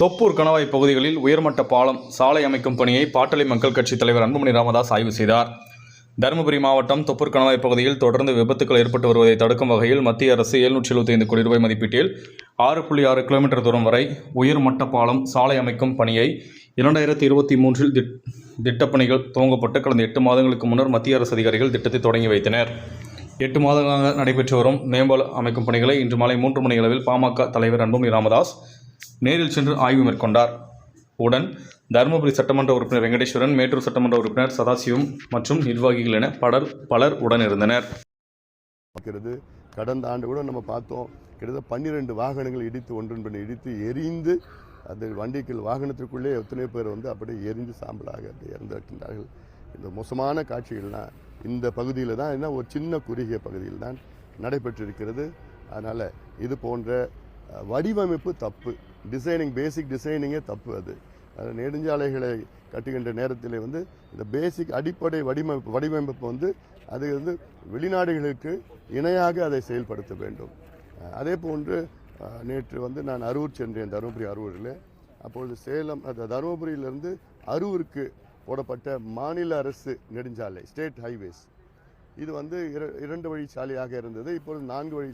தொப்பூர் கணவாய் பகுதிகளில் உயர்மட்ட பாலம் சாலை அமைக்கும் பணியை பாட்டாளி மக்கள் கட்சித் தலைவர் அன்புமணி ராமதாஸ் ஆய்வு செய்தார். தருமபுரி மாவட்டம் தொப்பூர் கணவாய் பகுதியில் தொடர்ந்து விபத்துக்கள் ஏற்பட்டு வருவதை தடுக்கும் வகையில் மத்திய அரசு எழுநூற்றி எழுபத்தைந்து கோடி ரூபாய் மதிப்பீட்டில் ஆறு புள்ளி ஆறு கிலோமீட்டர் தூரம் வரை உயர்மட்ட பாலம் சாலை அமைக்கும் பணியை இரண்டாயிரத்தி இருபத்தி மூன்றில் திட் திட்டப்பணிகள் துவங்கப்பட்டு கடந்த எட்டு மாதங்களுக்கு முன்னர் மத்திய அரசு அதிகாரிகள் திட்டத்தை தொடங்கி வைத்தனர். எட்டு மாதங்களாக நடைபெற்று வரும் மேம்பால அமைக்கும் பணிகளை இன்று மாலை மூன்று மணி அளவில் பாமக தலைவர் அன்புமணி ராமதாஸ் நேரில் சென்று ஆய்வு மேற்கொண்டார். உடன் தருமபுரி சட்டமன்ற உறுப்பினர் வெங்கடேஸ்வரன் மேட்டூர் சட்டமன்ற உறுப்பினர் சதாசிவம் மற்றும் நிர்வாகிகள் என பலர் பலர் உடன் இருந்தனர் கடந்த ஆண்டு கூட நம்ம பார்த்தோம் கிட்டத்தட்ட பன்னிரெண்டு வாகனங்கள் இடித்து ஒன்றன் இடித்து எரிந்து அந்த வண்டிகள் வாகனத்திற்குள்ளே எத்தனையோ பேர் வந்து அப்படியே எரிந்து சாம்பலாக அப்படியே இறந்திருக்கின்றார்கள். இந்த மோசமான காட்சிகள்லாம் இந்த பகுதியில் தான் என்ன ஒரு சின்ன குறுகிய பகுதியில் தான் நடைபெற்றிருக்கிறது. அதனால் இது போன்ற வடிவமைப்பு தப்பு. டிசைனிங் பேசிக் டிசைனிங்கே தப்பு அது. நெடுஞ்சாலைகளை கட்டுகின்ற நேரத்தில் வந்து இந்த பேசிக் அடிப்படை வடிவமைப்பு வடிவமைப்பு வந்து அது வந்து வெளிநாடுகளுக்கு இணையாக அதை செயல்படுத்த வேண்டும். அதே போன்று நேற்று வந்து நான் அரூர் சென்றேன் தருமபுரி அரூரில். அப்பொழுது சேலம் அந்த தருமபுரியிலிருந்து அரூருக்கு போடப்பட்ட மாநில அரசு நெடுஞ்சாலை ஸ்டேட் ஹைவேஸ் இது வந்து இர- இரண்டு வழி சாலையாக இருந்தது. இப்பொழுது நான்கு வழி